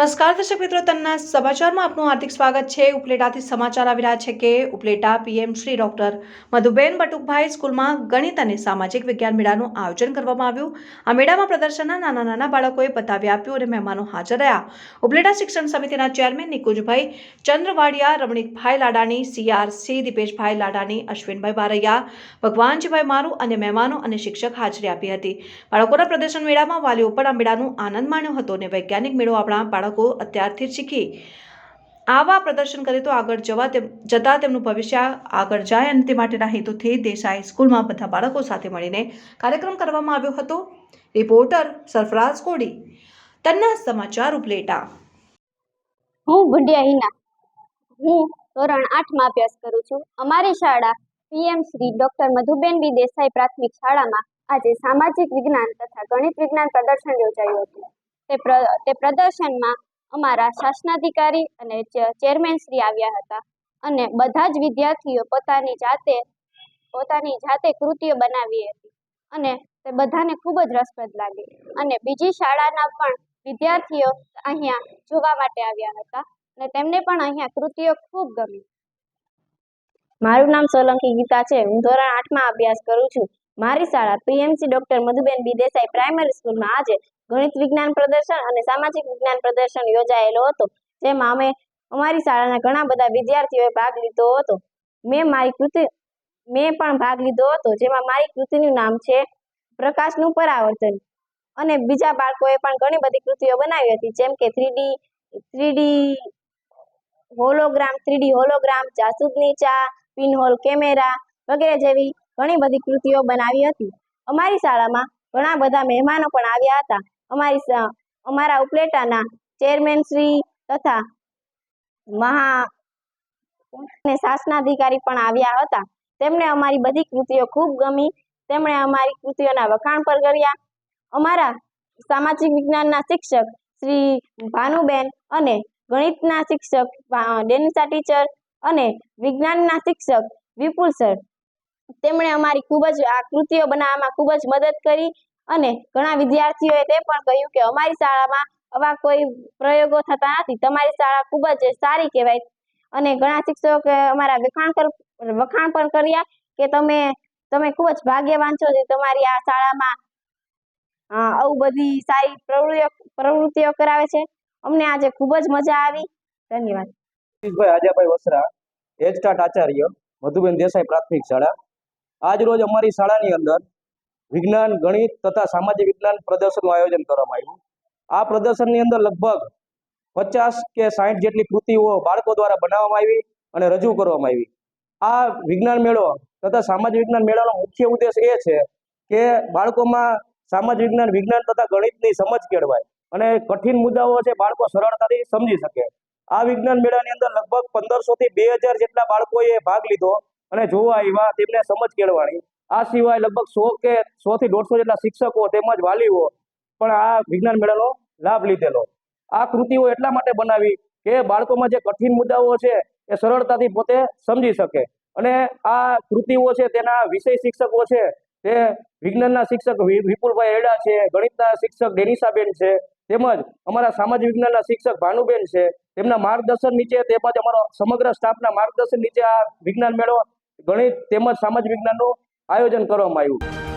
નમસ્કાર, દર્શક મિત્રો, તન્ના સમાચારમાં આપનું હાર્દિક સ્વાગત છે. ઉપલેટાથી સમાચાર આવી રહ્યા છે કે ઉપલેટા પીએમ શ્રી ડોક્ટર મધુબેન બટુકભાઈ સ્કૂલમાં ગણિત અને સામાજિક વિજ્ઞાન મેળાનું આયોજન કરવામાં આવ્યું. આ મેળામાં પ્રદર્શનના નાના નાના બાળકોએ બતાવી આપ્યું અને મહેમાનો હાજર રહ્યા. ઉપલેટા શિક્ષણ સમિતિના ચેરમેન નિકુંજભાઈ ચંદ્રવાડિયા, રમણીકભાઈ લાડાણી સીઆરસી દિપેશભાઈ લાડાણી, અશ્વિનભાઈ બારૈયા, ભગવાનજીભાઈ મારુ અને મહેમાનો અને શિક્ષક હાજરી આપી હતી. બાળકોના પ્રદર્શન મેળામાં વાલીઓ પણ આ મેળાનું આનંદ માણ્યો હતો અને વૈજ્ઞાનિક મેળો આપણા બાળકો અત્યારથી જ શીખી આવા પ્રદર્શન કરે તો આગળ જવા તેમ, જતાં તેમનું ભવિષ્ય આગળ જાય અને તે માટેના હેતુથી દેસાઈ સ્કૂલમાં બધા બાળકો સાથે મળીને કાર્યક્રમ કરવામાં આવ્યો હતો. રિપોર્ટર સરફરાજ કોડી તન્ના સમાચાર ઉપલેટા. હું ગુંડિયા હિના હું ધોરણ આઠમાં અભ્યાસ કરું છું. અમારી શાળા PM Shri doctor Madhuben B Desai પ્રાથમિક શાળામાં આજે સામાજિક વિજ્ઞાન તથા ગણિત વિજ્ઞાન પ્રદર્શન યોજાયું હતું. તે તે પ્રદર્શનમાં અમારા શાસનાધિકારી અને ચેરમેન શ્રી આવ્યા હતા અને બધા જ વિદ્યાર્થીઓ પોતાની જાતે પોતાની જાતે કૃતિઓ બનાવી હતી અને તે બધાને ખૂબ જ રસપ્રદ લાગી. અને બીજી શાળાના પણ વિદ્યાર્થીઓ અહીંયા જોવા માટે આવ્યા હતા અને તેમને પણ અહીંયા કૃતિઓ ખૂબ ગમી. મારું નામ સોલંકી ગીતા છે. હું ધોરણ આઠમાં અભ્યાસ કરું છું. મારી શાળા PMC doctor Madhuben B Desai primary સ્કૂલમાં આજે ગણિત વિજ્ઞાન પ્રદર્શન અને સામાજિક વિજ્ઞાન પ્રદર્શન યોજાયેલો હતો. જેમાં અમે અમારી શાળાના ઘણા બધા વિદ્યાર્થીઓએ ભાગ લીધો હતો. મેં મારી કૃતિ, મેં પણ ભાગ લીધો હતો, જેમાં મારી કૃતિનું નામ છે પ્રકાશનું પરાવર્તન. અને બીજા બાળકોએ પણ ઘણી બધી કૃતિઓ બનાવી હતી, જેમ કે three D three D hologram three D hologram, જાસૂદની ચા, પિનહોલ કેમેરા વગેરે જેવી ઘણી બધી કૃતિઓ બનાવી હતી. અમારી શાળામાં ઘણા બધા મહેમાનો પણ આવ્યા હતા. અમારી અમારા ઉપલેટાના ચેરમેન શ્રી તથા મહા શાસનાધિકારી પણ આવ્યા હતા. તેમણે અમારી બધી કૃતિઓ ખૂબ ગમી. તેમણે અમારી કૃતિઓના વખાણ પર કર્યા. અમારા સામાજિક વિજ્ઞાનના શિક્ષક શ્રી ભાનુબેન અને ગણિતના શિક્ષક ડેનિસા ટીચર અને વિજ્ઞાનના શિક્ષક વિપુલ સર. તેમણે અમારી ખૂબ જ, આ કૃતિઓ બનાવવામાં ખૂબ જ મદદ કરી. અને ઘણા વિદ્યાર્થીઓએ તે પણ કહ્યું કે અમારી શાળામાં આવા કોઈ પ્રયોગો થતા નથી. તમારી શાળા ખૂબ જ સારી કહેવાય. અને ઘણા શિક્ષકોએ અમારા વખાણ વખાણ પણ કર્યા કે તમે તમે ખૂબ જ ભાગ્યવાન છો જે તમારી આ શાળામાં આવું બધી સારી પ્રવૃત્તિઓ પ્રવૃત્તિઓ કરાવે છે. અમને આજે ખૂબ જ મજા આવી. ધન્યવાદ. ભાઈ આજાભાઈ વસરા એજટાટ આચાર્ય, મધુબેન દેસાઈ પ્રાથમિક શાળા. આજ રોજ અમારી શાળાની અંદર વિજ્ઞાન, ગણિત તથા સામાજિક વિજ્ઞાન પ્રદર્શનનું આયોજન કરવામાં આવ્યું. આ પ્રદર્શનની અંદર લગભગ પચાસ કે સાઠ જેટલી કૃતિઓ બાળકો દ્વારા બનાવવામાં આવી અને રજૂ કરવામાં આવી. આ વિજ્ઞાન મેળો તથા સામાજિક વિજ્ઞાન મેળાનો મુખ્ય ઉદ્દેશ એ છે કે બાળકોમાં સામાજિક વિજ્ઞાન વિજ્ઞાન તથા ગણિતની સમજ કેળવાય અને કઠિન મુદ્દાઓ છે બાળકો સરળતાથી સમજી શકે. આ વિજ્ઞાન મેળાની અંદર લગભગ પંદરસો થી બે જેટલા બાળકોએ ભાગ લીધો અને જોવા આવ્યા, તેમને સમજ કેળવાણી. આ સિવાય લગભગ સો કે સો થી દોઢસો જેટલા શિક્ષકો તેમજ વાલીઓ પણ આ વિજ્ઞાન મેળાનો લાભ લીધેલો. આ કૃતિઓ એટલા માટે બનાવી કે બાળકોમાં જે કઠિન મુદ્દાઓ છે એ સરળતાથી પોતે સમજી શકે. અને આ કૃતિઓ છે તેના વિષય શિક્ષકો છે, તે વિજ્ઞાનના શિક્ષક વિપુલભાઈ એડા છે, ગણિતના શિક્ષક ડેનિસાબેન છે, તેમજ અમારા સામાજિક વિજ્ઞાનના શિક્ષક ભાનુબેન છે, તેમના માર્ગદર્શન નીચે તેમજ અમારો સમગ્ર સ્ટાફના માર્ગદર્શન નીચે આ વિજ્ઞાન મેળો ગણિત તેમજ સામાજિક વિજ્ઞાનનું આયોજન કરવામાં આવ્યું.